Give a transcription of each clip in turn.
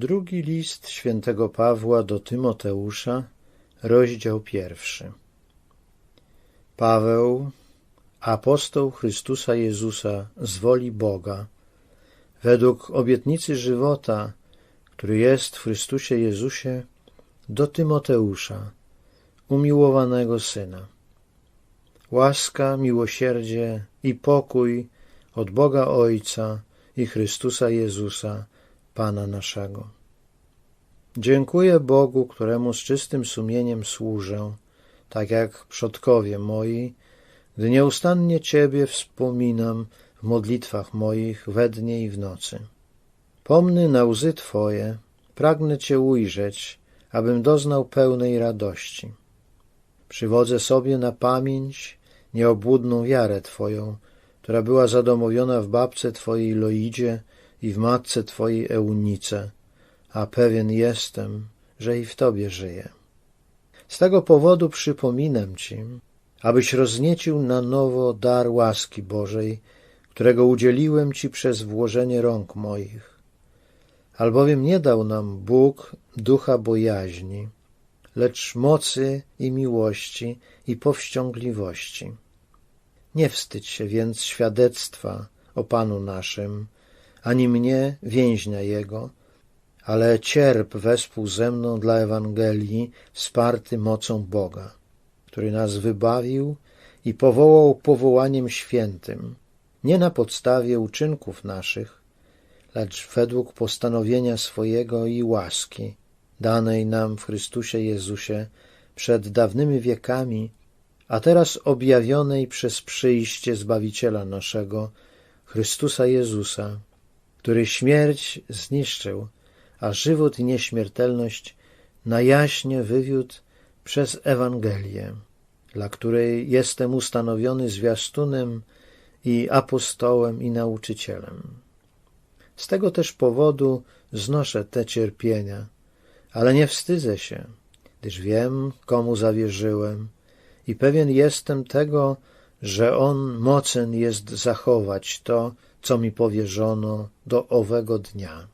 Drugi list świętego Pawła do Tymoteusza, rozdział pierwszy. Paweł, apostoł Chrystusa Jezusa z woli Boga, według obietnicy żywota, który jest w Chrystusie Jezusie, do Tymoteusza, umiłowanego Syna. Łaska, miłosierdzie i pokój od Boga Ojca i Chrystusa Jezusa, Pana naszego. Dziękuję Bogu, któremu z czystym sumieniem służę, tak jak przodkowie moi, gdy nieustannie Ciebie wspominam w modlitwach moich we dnie i w nocy. Pomny na łzy Twoje, pragnę Cię ujrzeć, abym doznał pełnej radości. Przywodzę sobie na pamięć nieobłudną wiarę Twoją, która była zadomowiona w babce Twojej Loidzie i w matce Twojej Eunice, a pewien jestem, że i w Tobie żyję. Z tego powodu przypominam Ci, abyś rozniecił na nowo dar łaski Bożej, którego udzieliłem Ci przez włożenie rąk moich. Albowiem nie dał nam Bóg ducha bojaźni, lecz mocy i miłości i powściągliwości. Nie wstydź się więc świadectwa o Panu naszym, ani mnie, więźnia Jego, ale cierp wespół ze mną dla Ewangelii, wsparty mocą Boga, który nas wybawił i powołał powołaniem świętym, nie na podstawie uczynków naszych, lecz według postanowienia swojego i łaski, danej nam w Chrystusie Jezusie przed dawnymi wiekami, a teraz objawionej przez przyjście Zbawiciela naszego, Chrystusa Jezusa, który śmierć zniszczył, a żywot i nieśmiertelność na jaśnie wywiódł przez Ewangelię, dla której jestem ustanowiony zwiastunem i apostołem i nauczycielem. Z tego też powodu znoszę te cierpienia, ale nie wstydzę się, gdyż wiem, komu zawierzyłem i pewien jestem tego, że On mocen jest zachować to, co mi powierzono do owego dnia.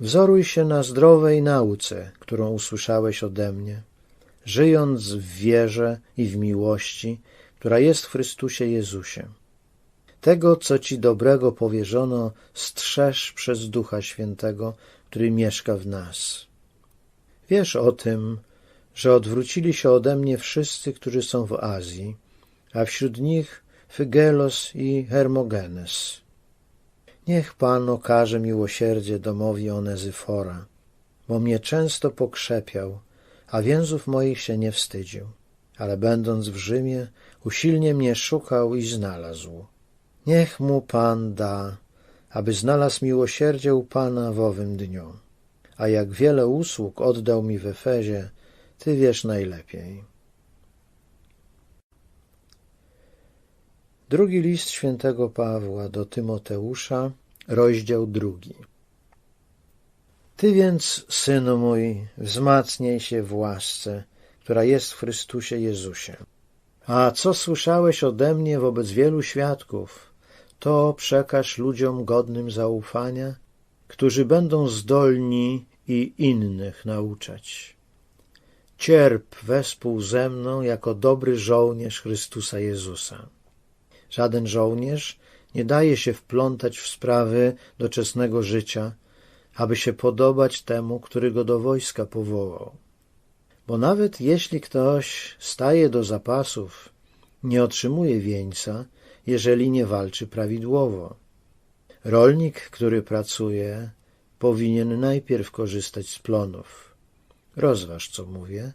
Wzoruj się na zdrowej nauce, którą usłyszałeś ode mnie, żyjąc w wierze i w miłości, która jest w Chrystusie Jezusie. Tego, co ci dobrego powierzono, strzeż przez Ducha Świętego, który mieszka w nas. Wiesz o tym, że odwrócili się ode mnie wszyscy, którzy są w Azji, a wśród nich Fygelos i Hermogenes. Niech Pan okaże miłosierdzie domowi Onezyfora, bo mnie często pokrzepiał, a więzów moich się nie wstydził, ale będąc w Rzymie, usilnie mnie szukał i znalazł. Niech mu Pan da, aby znalazł miłosierdzie u Pana w owym dniu. A jak wiele usług oddał mi w Efezie, Ty wiesz najlepiej. Drugi list świętego Pawła do Tymoteusza, rozdział drugi. Ty więc, synu mój, wzmacniaj się w łasce, która jest w Chrystusie Jezusie. A co słyszałeś ode mnie wobec wielu świadków, to przekaż ludziom godnym zaufania, którzy będą zdolni i innych nauczać. Cierp wespół ze mną jako dobry żołnierz Chrystusa Jezusa. Żaden żołnierz nie daje się wplątać w sprawy doczesnego życia, aby się podobać temu, który go do wojska powołał. Bo nawet jeśli ktoś staje do zapasów, nie otrzymuje wieńca, jeżeli nie walczy prawidłowo. Rolnik, który pracuje, powinien najpierw korzystać z plonów. Rozważ, co mówię,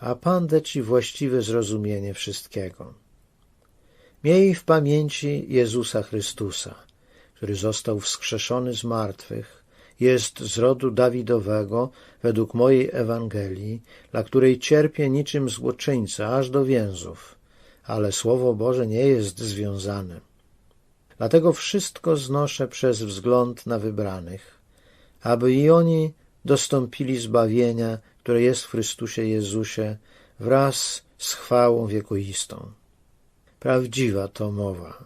a Pan da Ci właściwe zrozumienie wszystkiego. Miej w pamięci Jezusa Chrystusa, który został wskrzeszony z martwych, jest z rodu Dawidowego według mojej Ewangelii, dla której cierpię niczym złoczyńca aż do więzów, ale Słowo Boże nie jest związane. Dlatego wszystko znoszę przez wzgląd na wybranych, aby i oni dostąpili zbawienia, które jest w Chrystusie Jezusie wraz z chwałą wiekuistą. Prawdziwa to mowa.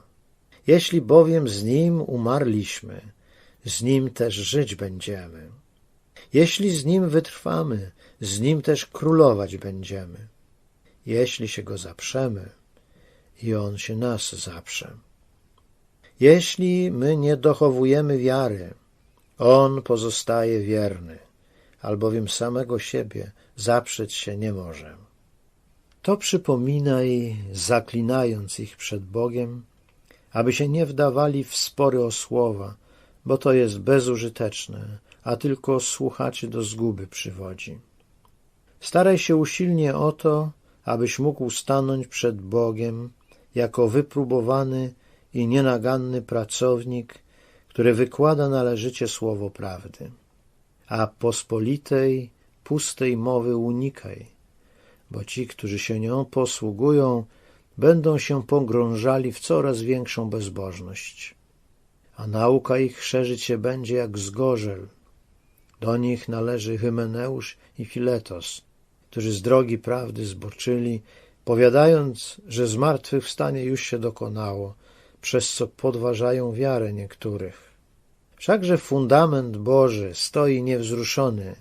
Jeśli bowiem z Nim umarliśmy, z Nim też żyć będziemy. Jeśli z Nim wytrwamy, z Nim też królować będziemy. Jeśli się Go zaprzemy, i On się nas zaprze. Jeśli my nie dochowujemy wiary, On pozostaje wierny, albowiem samego siebie zaprzeć się nie może. To przypominaj, zaklinając ich przed Bogiem, aby się nie wdawali w spory o słowa, bo to jest bezużyteczne, a tylko słuchaczy do zguby przywodzi. Staraj się usilnie o to, abyś mógł stanąć przed Bogiem jako wypróbowany i nienaganny pracownik, który wykłada należycie słowo prawdy. A pospolitej, pustej mowy unikaj, bo ci, którzy się nią posługują, będą się pogrążali w coraz większą bezbożność. A nauka ich szerzyć się będzie jak zgorzel. Do nich należy Hymeneusz i Filetos, którzy z drogi prawdy zboczyli, powiadając, że zmartwychwstanie już się dokonało, przez co podważają wiarę niektórych. Wszakże fundament Boży stoi niewzruszony,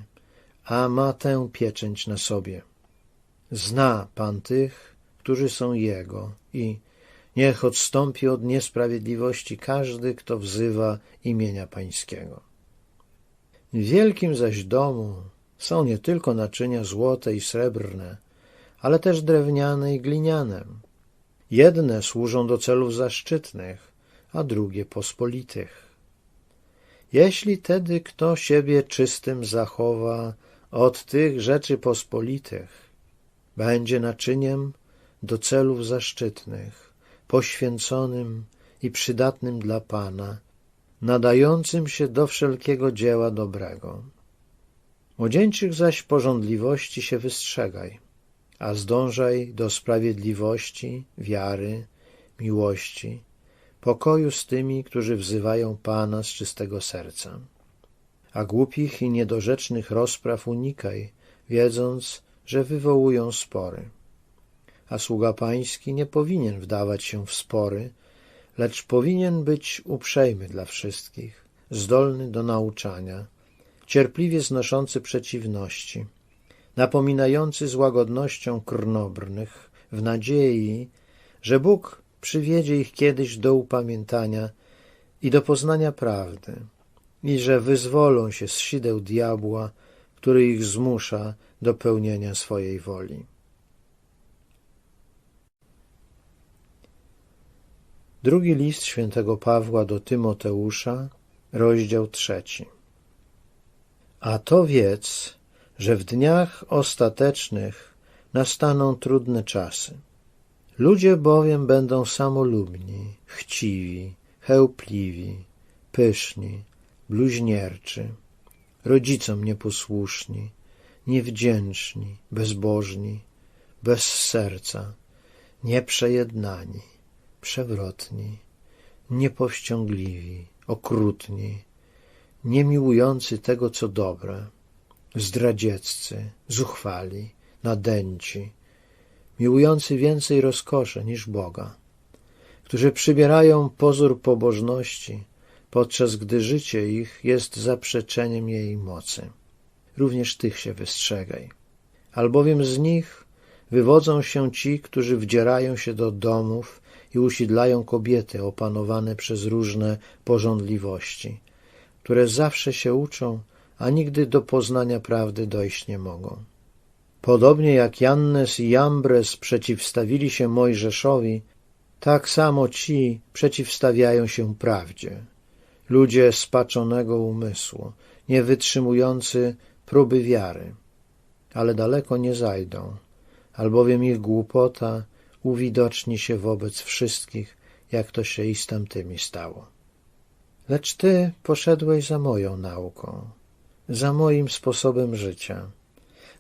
a ma tę pieczęć na sobie. Zna Pan tych, którzy są Jego i niech odstąpi od niesprawiedliwości każdy, kto wzywa imienia Pańskiego. W wielkim zaś domu są nie tylko naczynia złote i srebrne, ale też drewniane i gliniane. Jedne służą do celów zaszczytnych, a drugie pospolitych. Jeśli tedy kto siebie czystym zachowa od tych rzeczy pospolitych, będzie naczyniem do celów zaszczytnych, poświęconym i przydatnym dla Pana, nadającym się do wszelkiego dzieła dobrego. Młodzieńczych zaś porządliwości się wystrzegaj, a zdążaj do sprawiedliwości, wiary, miłości, pokoju z tymi, którzy wzywają Pana z czystego serca. A głupich i niedorzecznych rozpraw unikaj, wiedząc, że wywołują spory. A sługa pański nie powinien wdawać się w spory, lecz powinien być uprzejmy dla wszystkich, zdolny do nauczania, cierpliwie znoszący przeciwności, napominający z łagodnością krnobrnych, w nadziei, że Bóg przywiedzie ich kiedyś do upamiętania i do poznania prawdy, i że wyzwolą się z sideł diabła, który ich zmusza do pełnienia swojej woli. Drugi list świętego Pawła do Tymoteusza, rozdział trzeci. A to wiedz, że w dniach ostatecznych nastaną trudne czasy. Ludzie bowiem będą samolubni, chciwi, chełpliwi, pyszni, bluźnierczy, rodzicom nieposłuszni, niewdzięczni, bezbożni, bez serca, nieprzejednani, przewrotni, niepowściągliwi, okrutni, niemiłujący tego, co dobre, zdradzieccy, zuchwali, nadęci, miłujący więcej rozkosze niż Boga, którzy przybierają pozór pobożności, podczas gdy życie ich jest zaprzeczeniem jej mocy. Również tych się wystrzegaj, albowiem z nich wywodzą się ci, którzy wdzierają się do domów i usidlają kobiety opanowane przez różne porządliwości, które zawsze się uczą, a nigdy do poznania prawdy dojść nie mogą. Podobnie jak Jannes i Jambres przeciwstawili się Mojżeszowi, tak samo ci przeciwstawiają się prawdzie. Ludzie spaczonego umysłu, nie wytrzymujący próby wiary, ale daleko nie zajdą, albowiem ich głupota uwidoczni się wobec wszystkich, jak to się i z tamtymi stało. Lecz ty poszedłeś za moją nauką, za moim sposobem życia,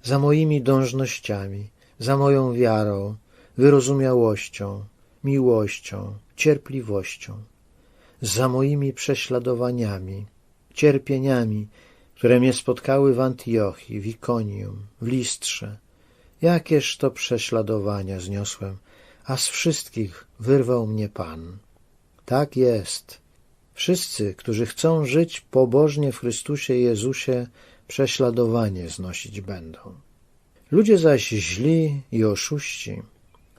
za moimi dążnościami, za moją wiarą, wyrozumiałością, miłością, cierpliwością, za moimi prześladowaniami, cierpieniami, które mnie spotkały w Antiochii, w Ikonium, w Listrze. Jakież to prześladowania zniosłem, a z wszystkich wyrwał mnie Pan. Tak jest, Wszyscy, którzy chcą żyć pobożnie w Chrystusie Jezusie, prześladowanie znosić będą. Ludzie zaś źli i oszuści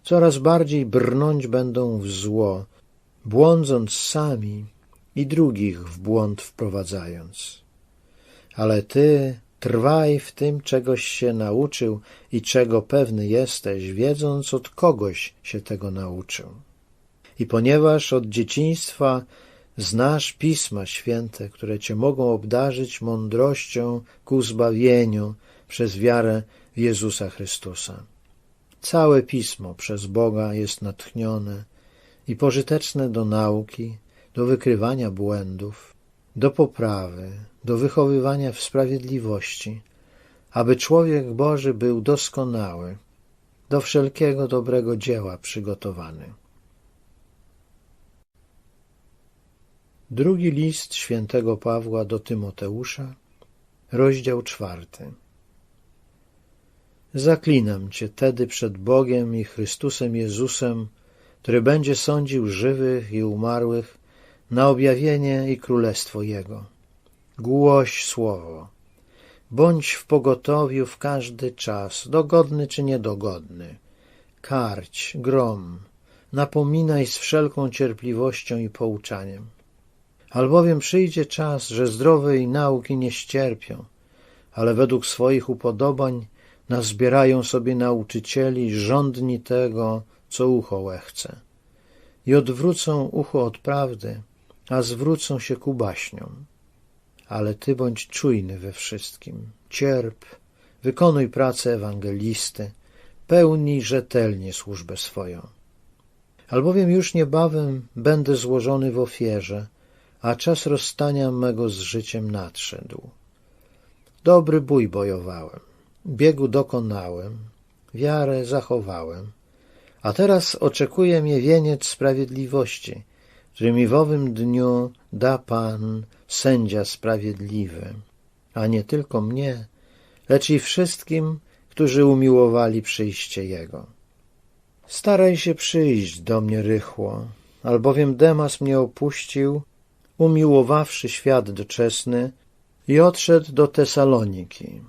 coraz bardziej brnąć będą w zło, błądząc sami i drugich w błąd wprowadzając. Ale ty trwaj w tym, czegoś się nauczył i czego pewny jesteś, wiedząc od kogoś się tego nauczył. I ponieważ od dzieciństwa znasz Pisma Święte, które cię mogą obdarzyć mądrością ku zbawieniu przez wiarę Jezusa Chrystusa. Całe Pismo przez Boga jest natchnione i pożyteczne do nauki, do wykrywania błędów, do poprawy, do wychowywania w sprawiedliwości, aby człowiek Boży był doskonały, do wszelkiego dobrego dzieła przygotowany. Drugi list świętego Pawła do Tymoteusza, rozdział czwarty. Zaklinam Cię tedy przed Bogiem i Chrystusem Jezusem, który będzie sądził żywych i umarłych na objawienie i królestwo Jego. Głoś słowo. Bądź w pogotowiu w każdy czas, dogodny czy niedogodny. Karć, grom, napominaj z wszelką cierpliwością i pouczaniem. Albowiem przyjdzie czas, że zdrowej nauki nie ścierpią, ale według swoich upodobań nazbierają sobie nauczycieli żądni tego, co ucho łechce. I odwrócą ucho od prawdy, a zwrócą się ku baśniom. Ale ty bądź czujny we wszystkim, cierp, wykonuj pracę ewangelisty, pełnij rzetelnie służbę swoją. Albowiem już niebawem będę złożony w ofierze, a czas rozstania mego z życiem nadszedł. Dobry bój bojowałem, biegu dokonałem, wiarę zachowałem, a teraz oczekuje mnie wieniec sprawiedliwości, który mi w owym dniu da Pan, sędzia sprawiedliwy, a nie tylko mnie, lecz i wszystkim, którzy umiłowali przyjście Jego. Staraj się przyjść do mnie rychło, albowiem Demas mnie opuścił, umiłowawszy świat doczesny i odszedł do Tesaloniki.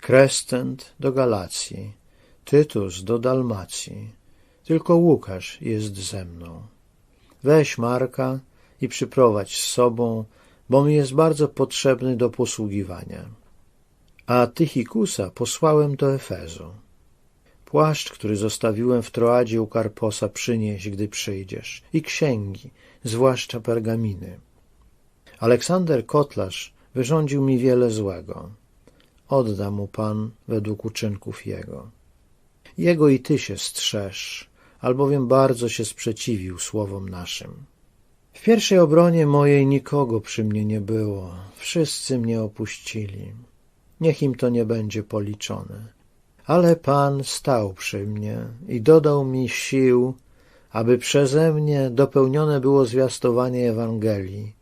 Krescent do Galacji, Tytus do Dalmacji, tylko Łukasz jest ze mną. Weź Marka i przyprowadź z sobą, bo mi jest bardzo potrzebny do posługiwania. A Tychikusa posłałem do Efezu. Płaszcz, który zostawiłem w Troadzie u Karposa, przynieś, gdy przyjdziesz, i księgi, zwłaszcza pergaminy. Aleksander Kotlarz wyrządził mi wiele złego odda mu Pan według uczynków jego. Jego i ty się strzeż, albowiem bardzo się sprzeciwił słowom naszym. W pierwszej obronie mojej nikogo przy mnie nie było, wszyscy mnie opuścili. Niech im to nie będzie policzone. Ale Pan stał przy mnie i dodał mi sił, aby przeze mnie dopełnione było zwiastowanie Ewangelii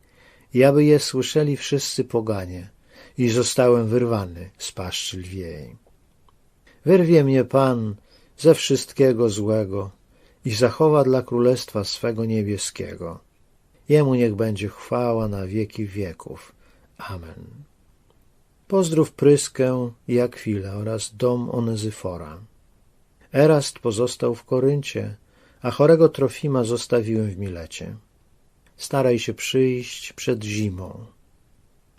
i aby je słyszeli wszyscy poganie, i zostałem wyrwany z paszczy lwiej. Wyrwie mnie Pan ze wszystkiego złego i zachowa dla królestwa swego niebieskiego. Jemu niech będzie chwała na wieki wieków. Amen. Pozdrów Pryskę i Akwilę oraz dom Onezyfora. Erast pozostał w Koryncie, a chorego Trofima zostawiłem w Milecie. Staraj się przyjść przed zimą.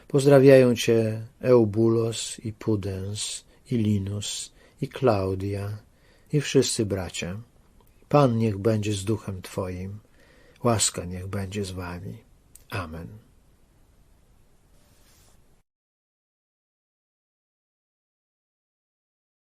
Pozdrawiają Cię Eubulos i Pudens i Linus i Klaudia i wszyscy bracia. Pan niech będzie z duchem Twoim, łaska niech będzie z Wami. Amen.